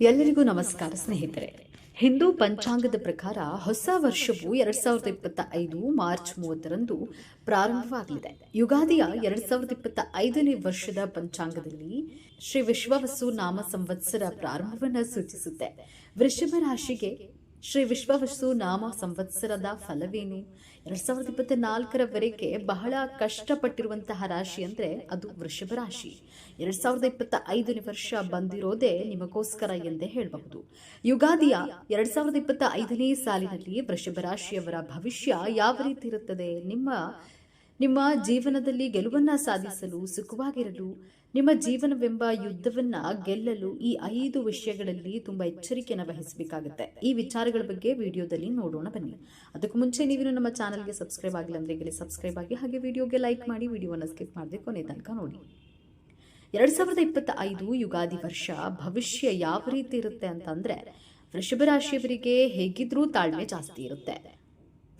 ಎಲ್ಲರಿಗೂ ನಮಸ್ಕಾರ ಸ್ನೇಹಿತರೆ. ಹಿಂದೂ ಪಂಚಾಂಗದ ಪ್ರಕಾರ ಹೊಸ ವರ್ಷವು ಎರಡ್ ಸಾವಿರದ ಇಪ್ಪತ್ತ ಐದು ಮಾರ್ಚ್ ಮೂವತ್ತರಂದು ಪ್ರಾರಂಭವಾಗಲಿದೆ. ಯುಗಾದಿಯ ಎರಡ್ ಸಾವಿರದ ಇಪ್ಪತ್ತ ಐದನೇ ವರ್ಷದ ಪಂಚಾಂಗದಲ್ಲಿ ಶ್ರೀ ವಿಶ್ವವಸು ನಾಮ ಸಂವತ್ಸರ ಪ್ರಾರಂಭವನ್ನು ಸೂಚಿಸುತ್ತೆ. ವೃಷಭ ರಾಶಿಗೆ ಶ್ರೀ ವಿಶ್ವವಸ್ತು ನಾಮ ಸಂವತ್ಸರದ ಫಲವೇನು? ಎರಡ್ ಸಾವಿರದ ಇಪ್ಪತ್ತ ನಾಲ್ಕರವರೆಗೆ ಬಹಳ ಕಷ್ಟಪಟ್ಟಿರುವಂತಹ ರಾಶಿ ಅಂದ್ರೆ ಅದು ವೃಷಭ ರಾಶಿ. ಎರಡ್ ಸಾವಿರದ ಇಪ್ಪತ್ತ ಐದನೇ ವರ್ಷ ಬಂದಿರೋದೇ ನಿಮಗೋಸ್ಕರ ಎಂದೇ ಹೇಳಬಹುದು. ಯುಗಾದಿಯ ಎರಡ್ ಸಾವಿರದ ಇಪ್ಪತ್ತ ಐದನೇ ಸಾಲಿನಲ್ಲಿ ವೃಷಭ ರಾಶಿಯವರ ಭವಿಷ್ಯ ಯಾವ ರೀತಿ ಇರುತ್ತದೆ? ನಿಮ್ಮ ನಿಮ್ಮ ಜೀವನದಲ್ಲಿ ಗೆಲುವನ್ನ ಸಾಧಿಸಲು ಸುಖವಾಗಿರಲು, ನಿಮ್ಮ ಜೀವನವೆಂಬ ಯುದ್ಧವನ್ನ ಗೆಲ್ಲಲು ಈ ಐದು ವಿಷಯಗಳಲ್ಲಿ ತುಂಬಾ ಎಚ್ಚರಿಕೆಯನ್ನು ವಹಿಸಬೇಕಾಗುತ್ತೆ. ಈ ವಿಚಾರಗಳ ಬಗ್ಗೆ ವಿಡಿಯೋದಲ್ಲಿ ನೋಡೋಣ ಬನ್ನಿ. ಅದಕ್ಕೂ ಮುಂಚೆ ನೀವು ನಮ್ಮ ಚಾನಲ್ಗೆ ಸಬ್ಸ್ಕ್ರೈಬ್ ಆಗಿಲ್ಲ ಅಂದ್ರೆ ಈಗಲೇ ಸಬ್ಸ್ಕ್ರೈಬ್ ಆಗಿ ಹಾಗೆ ವಿಡಿಯೋಗೆ ಲೈಕ್ ಮಾಡಿ, ವಿಡಿಯೋವನ್ನು ಸ್ಕಿಪ್ ಮಾಡದೆ ಕೊನೆ ತನಕ ನೋಡಿ. ಎರಡ್ ಸಾವಿರದ ಇಪ್ಪತ್ತ ಐದು ಯುಗಾದಿ ವರ್ಷ ಭವಿಷ್ಯ ಯಾವ ರೀತಿ ಇರುತ್ತೆ ಅಂತಂದ್ರೆ ವೃಷಭ ರಾಶಿಯವರಿಗೆ ಹೇಗಿದ್ರೂ ತಾಳ್ಮೆ ಜಾಸ್ತಿ ಇರುತ್ತೆ.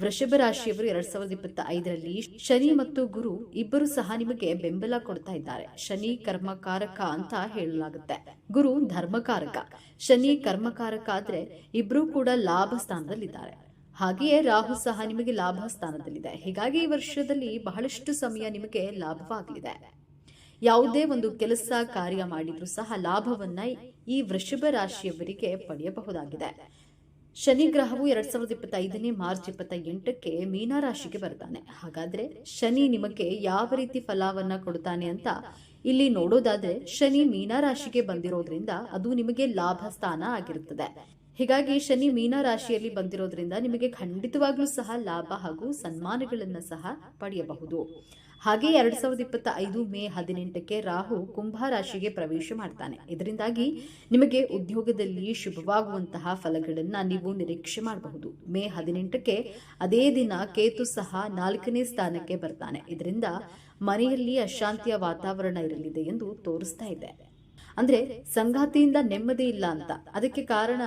ವೃಷಭ ರಾಶಿಯವರು ಎರಡ್ ಸಾವಿರದ ಇಪ್ಪತ್ತ ಐದರಲ್ಲಿ ಶನಿ ಮತ್ತು ಗುರು ಇಬ್ಬರು ಸಹ ನಿಮಗೆ ಬೆಂಬಲ ಕೊಡ್ತಾ ಇದ್ದಾರೆ. ಶನಿ ಕರ್ಮಕಾರಕ ಅಂತ ಹೇಳಲಾಗುತ್ತೆ. ಗುರು ಧರ್ಮಕಾರಕ. ಶನಿ ಕರ್ಮಕಾರಕ ಆದ್ರೆ ಇಬ್ರು ಕೂಡ ಲಾಭ ಸ್ಥಾನದಲ್ಲಿದ್ದಾರೆ. ಹಾಗೆಯೇ ರಾಹು ಸಹ ನಿಮಗೆ ಲಾಭ ಸ್ಥಾನದಲ್ಲಿದೆ. ಹೀಗಾಗಿ ಈ ವರ್ಷದಲ್ಲಿ ಬಹಳಷ್ಟು ಸಮಯ ನಿಮಗೆ ಲಾಭವಾಗಲಿದೆ. ಯಾವುದೇ ಒಂದು ಕೆಲಸ, ಕಾರ್ಯ ಮಾಡಿದ್ರೂ ಸಹ ಲಾಭವನ್ನ ಈ ವೃಷಭ ರಾಶಿಯವರಿಗೆ ಪಡೆಯಬಹುದಾಗಿದೆ. ಶನಿ ಗ್ರಹವು ಎರಡ್ ಸಾವಿರದ ಇಪ್ಪತ್ತೈದನೇ ಮಾರ್ಚ್ ಇಪ್ಪತ್ತ ಎಂಟಕ್ಕೆ ಮೀನ ರಾಶಿಗೆ ಬರ್ತಾನೆ. ಹಾಗಾದ್ರೆ ಶನಿ ನಿಮಗೆ ಯಾವ ರೀತಿ ಫಲವನ್ನ ಕೊಡ್ತಾನೆ ಅಂತ ಇಲ್ಲಿ ನೋಡೋದಾದ್ರೆ ಶನಿ ಮೀನಾರಾಶಿಗೆ ಬಂದಿರೋದ್ರಿಂದ ಅದು ನಿಮಗೆ ಲಾಭ ಸ್ಥಾನ ಆಗಿರುತ್ತದೆ. ಹೀಗಾಗಿ ಶನಿ ಮೀನ ರಾಶಿಯಲ್ಲಿ ಬಂದಿರೋದ್ರಿಂದ ನಿಮಗೆ ಖಂಡಿತವಾಗ್ಲೂ ಸಹ ಲಾಭ ಹಾಗೂ ಸನ್ಮಾನಗಳನ್ನು ಸಹ ಪಡೆಯಬಹುದು. ಹಾಗೆ ಎರಡ್ ಸಾವಿರದ ಇಪ್ಪತ್ತ ಐದು ಮೇ ಹದಿನೆಂಟಕ್ಕೆ ರಾಹು ಕುಂಭ ರಾಶಿಗೆ ಪ್ರವೇಶ ಮಾಡ್ತಾನೆ. ಇದರಿಂದಾಗಿ ನಿಮಗೆ ಉದ್ಯೋಗದಲ್ಲಿ ಶುಭವಾಗುವಂತಹ ಫಲಗಳನ್ನ ನೀವು ನಿರೀಕ್ಷೆ ಮಾಡಬಹುದು. ಮೇ ಹದಿನೆಂಟಕ್ಕೆ ಅದೇ ದಿನ ಕೇತು ಸಹ ನಾಲ್ಕನೇ ಸ್ಥಾನಕ್ಕೆ ಬರ್ತಾನೆ. ಇದರಿಂದ ಮನೆಯಲ್ಲಿ ಅಶಾಂತಿಯ ವಾತಾವರಣ ಇರಲಿದೆ ಎಂದು ತೋರಿಸ್ತಾ ಇದೆ. ಅಂದ್ರೆ ಸಂಗಾತಿಯಿಂದ ನೆಮ್ಮದಿ ಇಲ್ಲ ಅಂತ. ಅದಕ್ಕೆ ಕಾರಣ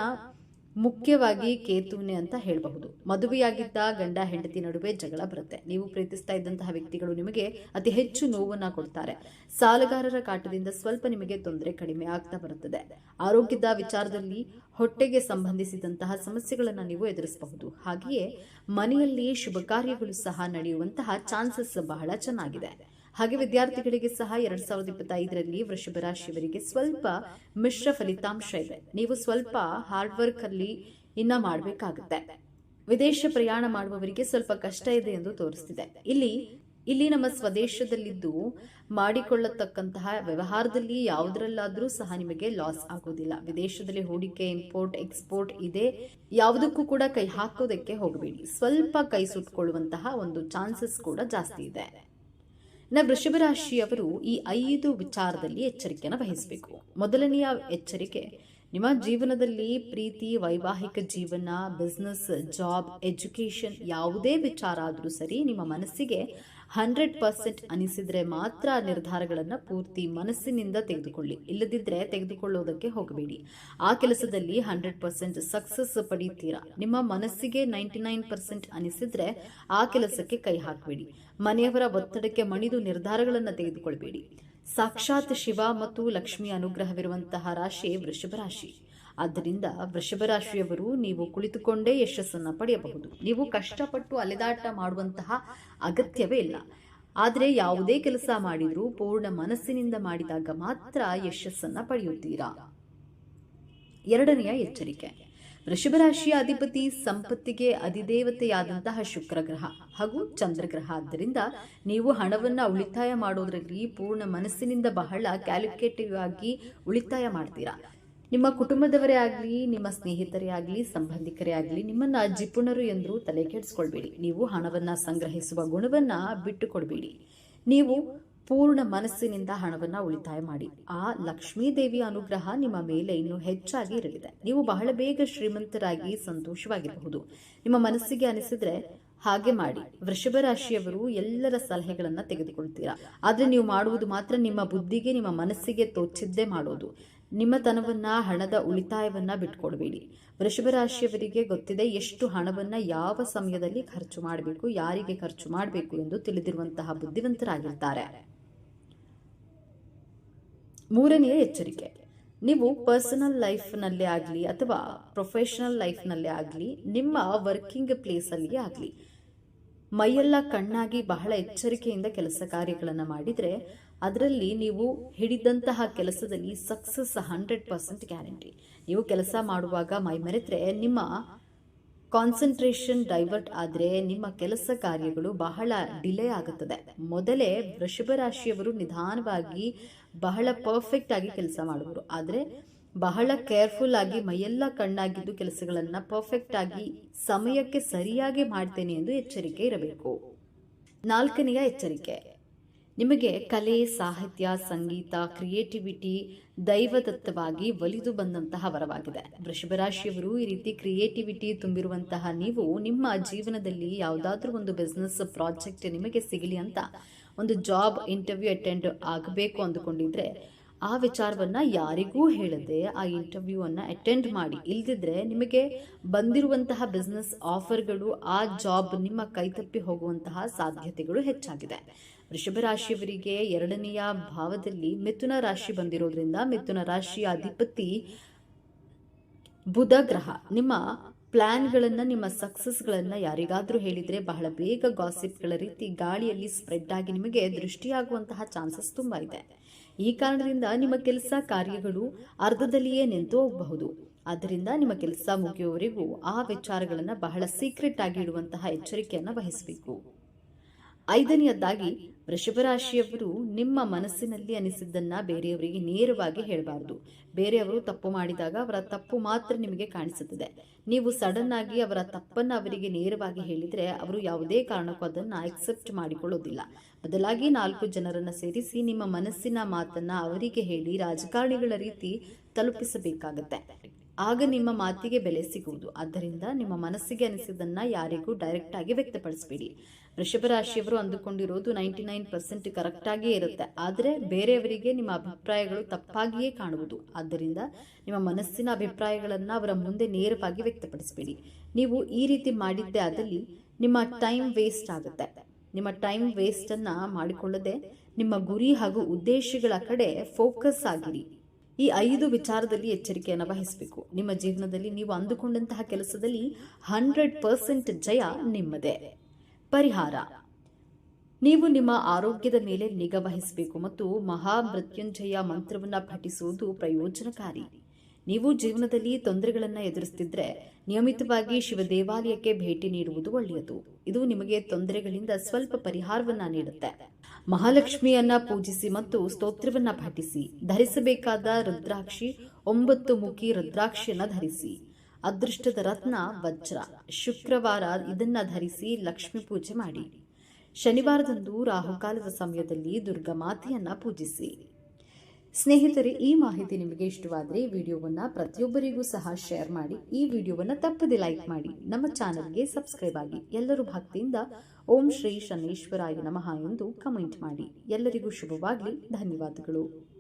ಮುಖ್ಯವಾಗಿ ಕೇತುನೆ ಅಂತ ಹೇಳಬಹುದು. ಮದುವೆಯಾಗಿದ್ದ ಗಂಡ ಹೆಂಡತಿ ನಡುವೆ ಜಗಳ ಬರುತ್ತೆ. ನೀವು ಪ್ರೀತಿಸ್ತಾ ಇದ್ದಂತಹ ವ್ಯಕ್ತಿಗಳು ನಿಮಗೆ ಅತಿ ಹೆಚ್ಚು ನೋವನ್ನ ಕೊಡ್ತಾರೆ. ಸಾಲಗಾರರ ಕಾಟದಿಂದ ಸ್ವಲ್ಪ ನಿಮಗೆ ತೊಂದರೆ ಕಡಿಮೆ ಆಗ್ತಾ ಬರುತ್ತದೆ. ಆರೋಗ್ಯದ ವಿಚಾರದಲ್ಲಿ ಹೊಟ್ಟೆಗೆ ಸಂಬಂಧಿಸಿದಂತಹ ಸಮಸ್ಯೆಗಳನ್ನು ನೀವು ಎದುರಿಸಬಹುದು. ಹಾಗೆಯೇ ಮನೆಯಲ್ಲಿ ಶುಭ ಕಾರ್ಯಗಳು ಸಹ ನಡೆಯುವಂತಹ ಚಾನ್ಸಸ್ ಬಹಳ ಚೆನ್ನಾಗಿದೆ. ಹಾಗೆ ವಿದ್ಯಾರ್ಥಿಗಳಿಗೆ ಸಹ ಎರಡ್ ಸಾವಿರದ ಇಪ್ಪತ್ತೈದರಲ್ಲಿ ವೃಷಭ ರಾಶಿಯವರಿಗೆ ಸ್ವಲ್ಪ ಮಿಶ್ರ ಫಲಿತಾಂಶ ಇದೆ. ನೀವು ಸ್ವಲ್ಪ ಹಾರ್ಡ್ ವರ್ಕ್ ಅಲ್ಲಿ ಇನ್ನ ಮಾಡಬೇಕಾಗುತ್ತೆ. ವಿದೇಶ ಪ್ರಯಾಣ ಮಾಡುವವರಿಗೆ ಸ್ವಲ್ಪ ಕಷ್ಟ ಇದೆ ಎಂದು ತೋರಿಸ್ತಿದೆ. ಇಲ್ಲಿ ಇಲ್ಲಿ ನಮ್ಮ ಸ್ವದೇಶದಲ್ಲಿದ್ದು ಮಾಡಿಕೊಳ್ಳತಕ್ಕಂತಹ ವ್ಯವಹಾರದಲ್ಲಿ ಯಾವುದರಲ್ಲಾದರೂ ಸಹ ನಿಮಗೆ ಲಾಸ್ ಆಗೋದಿಲ್ಲ. ವಿದೇಶದಲ್ಲಿ ಹೂಡಿಕೆ ಇಂಪೋರ್ಟ್ ಎಕ್ಸ್ಪೋರ್ಟ್ ಇದೆ. ಯಾವುದಕ್ಕೂ ಕೂಡ ಕೈ ಹಾಕೋದಕ್ಕೆ ಹೋಗಬೇಡಿ. ಸ್ವಲ್ಪ ಕೈ ಸುಟ್ಕೊಳ್ಳುವಂತಹ ಒಂದು ಚಾನ್ಸಸ್ ಕೂಡ ಜಾಸ್ತಿ ಇದೆ. ಇನ್ನು ವೃಷಭ ರಾಶಿಯವರು ಈ ಐದು ವಿಚಾರದಲ್ಲಿ ಎಚ್ಚರಿಕೆಯನ್ನು ವಹಿಸಬೇಕು. ಮೊದಲನೆಯ ಎಚ್ಚರಿಕೆ, ನಿಮ್ಮ ಜೀವನದಲ್ಲಿ ಪ್ರೀತಿ, ವೈವಾಹಿಕ ಜೀವನ ಬಿಸ್ನೆಸ್ ಜಾಬ್ ಎಜುಕೇಷನ್ ಯಾವುದೇ ವಿಚಾರ ಆದರೂ ಸರಿ ನಿಮ್ಮ ಮನಸ್ಸಿಗೆ ಹಂಡ್ರೆಡ್ ಪರ್ಸೆಂಟ್ ಅನಿಸಿದ್ರೆ ಮಾತ್ರ ನಿರ್ಧಾರಗಳನ್ನು ಪೂರ್ತಿ ಮನಸ್ಸಿನಿಂದ ತೆಗೆದುಕೊಳ್ಳಿ. ಇಲ್ಲದಿದ್ದರೆ ತೆಗೆದುಕೊಳ್ಳೋದಕ್ಕೆ ಹೋಗಬೇಡಿ. ಆ ಕೆಲಸದಲ್ಲಿ ಹಂಡ್ರೆಡ್ ಪರ್ಸೆಂಟ್ ಸಕ್ಸಸ್ ಪಡೆಯುತ್ತೀರಾ ನಿಮ್ಮ ಮನಸ್ಸಿಗೆ ನೈಂಟಿ ನೈನ್ ಪರ್ಸೆಂಟ್ ಅನಿಸಿದ್ರೆ ಆ ಕೆಲಸಕ್ಕೆ ಕೈ ಹಾಕಬೇಡಿ. ಮನೆಯವರ ಒತ್ತಡಕ್ಕೆ ಮಣಿದು ನಿರ್ಧಾರಗಳನ್ನು ತೆಗೆದುಕೊಳ್ಬೇಡಿ. ಸಾಕ್ಷಾತ್ ಶಿವ ಮತ್ತು ಲಕ್ಷ್ಮಿ ಅನುಗ್ರಹವಿರುವಂತಹ ರಾಶಿ ವೃಷಭ ರಾಶಿ. ಆದ್ದರಿಂದ ವೃಷಭ ರಾಶಿಯವರು ನೀವು ಕುಳಿತುಕೊಂಡೇ ಯಶಸ್ಸನ್ನು ಪಡೆಯಬಹುದು. ನೀವು ಕಷ್ಟಪಟ್ಟು ಅಲೆದಾಟ ಮಾಡುವಂತಹ ಅಗತ್ಯವೇ ಇಲ್ಲ. ಆದರೆ ಯಾವುದೇ ಕೆಲಸ ಮಾಡಿದರೂ ಪೂರ್ಣ ಮನಸ್ಸಿನಿಂದ ಮಾಡಿದಾಗ ಮಾತ್ರ ಯಶಸ್ಸನ್ನು ಪಡೆಯುತ್ತೀರಾ? ಎರಡನೆಯ ಎಚ್ಚರಿಕೆ. ವೃಷಭ ರಾಶಿಯ ಅಧಿಪತಿ ಸಂಪತ್ತಿಗೆ ಅಧಿದೇವತೆಯಾದಂತಹ ಶುಕ್ರ ಗ್ರಹ ಹಾಗೂ ಚಂದ್ರಗ್ರಹ. ಆದ್ದರಿಂದ ನೀವು ಹಣವನ್ನು ಉಳಿತಾಯ ಮಾಡೋದ್ರಲ್ಲಿ ಪೂರ್ಣ ಮನಸ್ಸಿನಿಂದ ಬಹಳ ಕ್ಯಾಲ್ಕುಲೇಟಿವ್ ಆಗಿ ಉಳಿತಾಯ ಮಾಡ್ತೀರಾ. ನಿಮ್ಮ ಕುಟುಂಬದವರೇ ಆಗಲಿ, ನಿಮ್ಮ ಸ್ನೇಹಿತರೇ ಆಗಲಿ, ಸಂಬಂಧಿಕರೇ ಆಗಲಿ, ನಿಮ್ಮನ್ನ ಜಿಪುಣರು ಎಂದರೂ ತಲೆ ಕೆಡಿಸ್ಕೊಳ್ಬೇಡಿ. ನೀವು ಹಣವನ್ನ ಸಂಗ್ರಹಿಸುವ ಗುಣವನ್ನ ಬಿಟ್ಟುಕೊಡ್ಬೇಡಿ. ನೀವು ಪೂರ್ಣ ಮನಸ್ಸಿನಿಂದ ಹಣವನ್ನ ಉಳಿತಾಯ ಮಾಡಿ. ಆ ಲಕ್ಷ್ಮೀ ದೇವಿಯ ಅನುಗ್ರಹ ನಿಮ್ಮ ಮೇಲೆ ಇನ್ನೂ ಹೆಚ್ಚಾಗಿ ಇರಲಿದೆ. ನೀವು ಬಹಳ ಬೇಗ ಶ್ರೀಮಂತರಾಗಿ ಸಂತೋಷವಾಗಿರಬಹುದು. ನಿಮ್ಮ ಮನಸ್ಸಿಗೆ ಅನಿಸಿದ್ರೆ ಹಾಗೆ ಮಾಡಿ. ವೃಷಭ ರಾಶಿಯವರು ಎಲ್ಲರ ಸಲಹೆಗಳನ್ನ ತೆಗೆದುಕೊಳ್ತೀರಾ. ಆದ್ರೆ ನೀವು ಮಾಡುವುದು ಮಾತ್ರ ನಿಮ್ಮ ಬುದ್ಧಿಗೆ, ನಿಮ್ಮ ಮನಸ್ಸಿಗೆ ತೋಚಿದ್ದೇ ಮಾಡೋದು. ನಿಮ್ಮ ತನವನ್ನ ಹಣದ ಉಳಿತಾಯವನ್ನ ಬಿಟ್ಕೊಡ್ಬೇಡಿ. ವೃಷಭ ರಾಶಿಯವರಿಗೆ ಗೊತ್ತಿದೆ ಎಷ್ಟು ಹಣವನ್ನ ಯಾವ ಸಮಯದಲ್ಲಿ ಖರ್ಚು ಮಾಡಬೇಕು, ಯಾರಿಗೆ ಖರ್ಚು ಮಾಡಬೇಕು ಎಂದು ತಿಳಿದಿರುವಂತಹ ಬುದ್ಧಿವಂತರಾಗಿರ್ತಾರೆ. ಮೂರನೆಯ ಎಚ್ಚರಿಕೆ. ನೀವು ಪರ್ಸನಲ್ ಲೈಫ್ನಲ್ಲೇ ಆಗಲಿ ಅಥವಾ ಪ್ರೊಫೆಷನಲ್ ಲೈಫ್ನಲ್ಲೇ ಆಗಲಿ, ನಿಮ್ಮ ವರ್ಕಿಂಗ್ ಪ್ಲೇಸಲ್ಲಿ ಆಗಲಿ, ಮೈಯೆಲ್ಲ ಕಣ್ಣಾಗಿ ಬಹಳ ಎಚ್ಚರಿಕೆಯಿಂದ ಕೆಲಸ ಕಾರ್ಯಗಳನ್ನು ಮಾಡಿದರೆ ಅದರಲ್ಲಿ ನೀವು ಹಿಡಿದಂತಹ ಕೆಲಸದಲ್ಲಿ ಸಕ್ಸಸ್ ಹಂಡ್ರೆಡ್ ಪರ್ಸೆಂಟ್ ಗ್ಯಾರಂಟಿ ನೀವು ಕೆಲಸ ಮಾಡುವಾಗ ಮೈ ಮರೆತರೆ ನಿಮ್ಮ ಕಾನ್ಸಂಟ್ರೇಷನ್ ಡೈವರ್ಟ್ ಆದರೆ ನಿಮ್ಮ ಕೆಲಸ ಕಾರ್ಯಗಳು ಬಹಳ ಡಿಲೇ ಆಗುತ್ತದೆ. ಮೊದಲೇ ವೃಷಭ ರಾಶಿಯವರು ನಿಧಾನವಾಗಿ ಬಹಳ ಪರ್ಫೆಕ್ಟ್ ಆಗಿ ಕೆಲಸ ಮಾಡುವರು. ಆದರೆ ಬಹಳ ಕೇರ್ಫುಲ್ ಆಗಿ ಮೈಯೆಲ್ಲ ಕಣ್ಣಾಗಿದ್ದು ಕೆಲಸಗಳನ್ನು ಪರ್ಫೆಕ್ಟ್ ಆಗಿ ಸಮಯಕ್ಕೆ ಸರಿಯಾಗಿ ಮಾಡ್ತೇನೆ ಎಂದು ಎಚ್ಚರಿಕೆ ಇರಬೇಕು. ನಾಲ್ಕನೆಯ ಎಚ್ಚರಿಕೆ. ನಿಮಗೆ ಕಲೆ, ಸಾಹಿತ್ಯ, ಸಂಗೀತ, ಕ್ರಿಯೇಟಿವಿಟಿ ದೈವದತ್ತವಾಗಿ ಒಲಿದು ಬಂದಂತಹ ವರವಾಗಿದೆ. ವೃಷಭ ರಾಶಿಯವರು ಈ ರೀತಿ ಕ್ರಿಯೇಟಿವಿಟಿ ತುಂಬಿರುವಂತಹ ನೀವು ನಿಮ್ಮ ಜೀವನದಲ್ಲಿ ಯಾವುದಾದ್ರೂ ಒಂದು ಬಿಸ್ನೆಸ್ ಪ್ರಾಜೆಕ್ಟ್ ನಿಮಗೆ ಸಿಗಲಿ ಅಂತ ಒಂದು ಜಾಬ್ ಇಂಟರ್ವ್ಯೂ ಅಟೆಂಡ್ ಆಗಬೇಕು ಅಂದುಕೊಂಡಿದ್ರೆ, ಆ ವಿಚಾರವನ್ನ ಯಾರಿಗೂ ಹೇಳದೆ ಆ ಇಂಟರ್ವ್ಯೂ ಅನ್ನ ಅಟೆಂಡ್ ಮಾಡಿ. ಇಲ್ದಿದ್ರೆ ನಿಮಗೆ ಬಂದಿರುವಂತಹ ಬಿಸ್ನೆಸ್ ಆಫರ್ಗಳು ಆ ಜಾಬ್ ನಿಮ್ಮ ಕೈತಪ್ಪಿ ಹೋಗುವಂತಹ ಸಾಧ್ಯತೆಗಳು ಹೆಚ್ಚಾಗಿದೆ. ರಾಶಿಯವರಿಗೆ ಎರಡನೆಯ ಭಾವದಲ್ಲಿ ಮಿಥುನ ರಾಶಿ ಬಂದಿರೋದ್ರಿಂದ ಮಿಥುನ ರಾಶಿಯ ಅಧಿಪತಿ ಬುಧ ಗ್ರಹ. ನಿಮ್ಮ ಪ್ಲ್ಯಾನ್ಗಳನ್ನು ನಿಮ್ಮ ಸಕ್ಸಸ್ಗಳನ್ನು ಯಾರಿಗಾದರೂ ಹೇಳಿದರೆ ಬಹಳ ಬೇಗ ಗಾಸಿಪ್ಗಳ ರೀತಿ ಗಾಳಿಯಲ್ಲಿ ಸ್ಪ್ರೆಡ್ ಆಗಿ ನಿಮಗೆ ದೃಷ್ಟಿಯಾಗುವಂತಹ ಚಾನ್ಸಸ್ ತುಂಬ ಇದೆ. ಈ ಕಾರಣದಿಂದ ನಿಮ್ಮ ಕೆಲಸ ಕಾರ್ಯಗಳು ಅರ್ಧದಲ್ಲಿಯೇ ನಿಂತು ಹೋಗಬಹುದು. ಆದ್ದರಿಂದ ನಿಮ್ಮ ಕೆಲಸ ಮುಗಿಯುವವರೆಗೂ ಆ ವಿಚಾರಗಳನ್ನು ಬಹಳ ಸೀಕ್ರೆಟ್ ಆಗಿ ಇಡುವಂತಹ ಎಚ್ಚರಿಕೆಯನ್ನು ವಹಿಸಬೇಕು. ಐದನೆಯದಾಗಿ ವೃಷಭ ರಾಶಿಯವರು ನಿಮ್ಮ ಮನಸ್ಸಿನಲ್ಲಿ ಅನಿಸಿದ್ದನ್ನ ಬೇರೆಯವರಿಗೆ ನೇರವಾಗಿ ಹೇಳಬಾರದು. ಬೇರೆಯವರು ತಪ್ಪು ಮಾಡಿದಾಗ ಅವರ ತಪ್ಪು ಮಾತ್ರ ನಿಮಗೆ ಕಾಣಿಸುತ್ತದೆ. ನೀವು ಸಡನ್ ಆಗಿ ಅವರ ತಪ್ಪನ್ನು ಅವರಿಗೆ ನೇರವಾಗಿ ಹೇಳಿದರೆ ಅವರು ಯಾವುದೇ ಕಾರಣಕ್ಕೂ ಅದನ್ನು ಅಕ್ಸೆಪ್ಟ್ ಮಾಡಿಕೊಳ್ಳೋದಿಲ್ಲ. ಬದಲಾಗಿ ನಾಲ್ಕು ಜನರನ್ನ ಸೇರಿಸಿ ನಿಮ್ಮ ಮನಸ್ಸಿನ ಮಾತನ್ನ ಅವರಿಗೆ ಹೇಳಿ ರಾಜಕಾರಣಿಗಳ ರೀತಿ ತಲುಪಿಸಬೇಕಾಗತ್ತೆ. ಆಗ ನಿಮ್ಮ ಮಾತಿಗೆ ಬೆಲೆ ಸಿಗುವುದು. ಆದ್ದರಿಂದ ನಿಮ್ಮ ಮನಸ್ಸಿಗೆ ಅನಿಸಿದ್ದನ್ನ ಯಾರಿಗೂ ಡೈರೆಕ್ಟ್ ಆಗಿ ವ್ಯಕ್ತಪಡಿಸಬೇಡಿ. ವೃಷಭ ರಾಶಿಯವರು ಅಂದುಕೊಂಡಿರೋದು ನೈಂಟಿ ನೈನ್ ಪರ್ಸೆಂಟ್ ಕರೆಕ್ಟ್ ಆಗಿಯೇ ಇರುತ್ತೆ. ಆದರೆ ಬೇರೆಯವರಿಗೆ ನಿಮ್ಮ ಅಭಿಪ್ರಾಯಗಳು ತಪ್ಪಾಗಿಯೇ ಕಾಣುವುದು. ಆದ್ದರಿಂದ ನಿಮ್ಮ ಮನಸ್ಸಿನ ಅಭಿಪ್ರಾಯಗಳನ್ನು ಅವರ ಮುಂದೆ ನೇರವಾಗಿ ವ್ಯಕ್ತಪಡಿಸಬೇಡಿ. ನೀವು ಈ ರೀತಿ ಮಾಡಿದ್ದೇ ಆದಲ್ಲಿ ನಿಮ್ಮ ಟೈಮ್ ವೇಸ್ಟ್ ಆಗುತ್ತೆ. ನಿಮ್ಮ ಟೈಮ್ ವೇಸ್ಟನ್ನು ಮಾಡಿಕೊಳ್ಳದೆ ನಿಮ್ಮ ಗುರಿ ಹಾಗೂ ಉದ್ದೇಶಗಳ ಕಡೆ ಫೋಕಸ್ ಆಗಿರಿ. ಈ ಐದು ವಿಚಾರದಲ್ಲಿ ಎಚ್ಚರಿಕೆಯನ್ನು ವಹಿಸಬೇಕು. ನಿಮ್ಮ ಜೀವನದಲ್ಲಿ ನೀವು ಅಂದುಕೊಂಡಂತಹ ಕೆಲಸದಲ್ಲಿ ಹಂಡ್ರೆಡ್ ಪರ್ಸೆಂಟ್ ಜಯ ನಿಮ್ಮದೇ. ಪರಿಹಾರ. ನೀವು ನಿಮ್ಮ ಆರೋಗ್ಯದ ಮೇಲೆ ನಿಗಾ ವಹಿಸಬೇಕು ಮತ್ತು ಮಹಾಮೃತ್ಯುಂಜಯ ಮಂತ್ರವನ್ನು ಪಠಿಸುವುದು ಪ್ರಯೋಜನಕಾರಿ. ನೀವು ಜೀವನದಲ್ಲಿ ತೊಂದರೆಗಳನ್ನು ಎದುರಿಸುತ್ತಿದ್ದರೆ ನಿಯಮಿತವಾಗಿ ಶಿವ ದೇವಾಲಯಕ್ಕೆ ಭೇಟಿ ನೀಡುವುದು ಒಳ್ಳೆಯದು. ಇದು ನಿಮಗೆ ತೊಂದರೆಗಳಿಂದ ಸ್ವಲ್ಪ ಪರಿಹಾರವನ್ನ ನೀಡುತ್ತೆ. ಮಹಾಲಕ್ಷ್ಮಿಯನ್ನ ಪೂಜಿಸಿ ಮತ್ತು ಸ್ತೋತ್ರವನ್ನ ಪಠಿಸಿ. ಧರಿಸಬೇಕಾದ ರುದ್ರಾಕ್ಷಿ, ಒಂಬತ್ತು ಮುಖಿ ರುದ್ರಾಕ್ಷಿಯನ್ನ ಧರಿಸಿ. ಅದೃಷ್ಟದ ರತ್ನ ವಜ್ರ. ಶುಕ್ರವಾರ ಇದನ್ನ ಧರಿಸಿ ಲಕ್ಷ್ಮಿ ಪೂಜೆ ಮಾಡಿ. ಶನಿವಾರದಂದು ರಾಹುಕಾಲದ ಸಮಯದಲ್ಲಿ ದುರ್ಗಾ ಮಾತೆಯನ್ನ ಪೂಜಿಸಿ. ಸ್ನೇಹಿತರೆ, ಈ ಮಾಹಿತಿ ನಿಮಗೆ ಇಷ್ಟವಾದರೆ ವಿಡಿಯೋವನ್ನು ಪ್ರತಿಯೊಬ್ಬರಿಗೂ ಸಹ ಶೇರ್ ಮಾಡಿ. ಈ ವಿಡಿಯೋವನ್ನು ತಪ್ಪದೆ ಲೈಕ್ ಮಾಡಿ. ನಮ್ಮ ಚಾನಲ್ಗೆ ಸಬ್ಸ್ಕ್ರೈಬ್ ಆಗಿ ಎಲ್ಲರೂ ಭಕ್ತಿಯಿಂದ ಓಂ ಶ್ರೀ ಶನೇಶ್ವರಾಯ ನಮಃ ಎಂದು ಕಮೆಂಟ್ ಮಾಡಿ. ಎಲ್ಲರಿಗೂ ಶುಭವಾಗಲಿ. ಧನ್ಯವಾದಗಳು.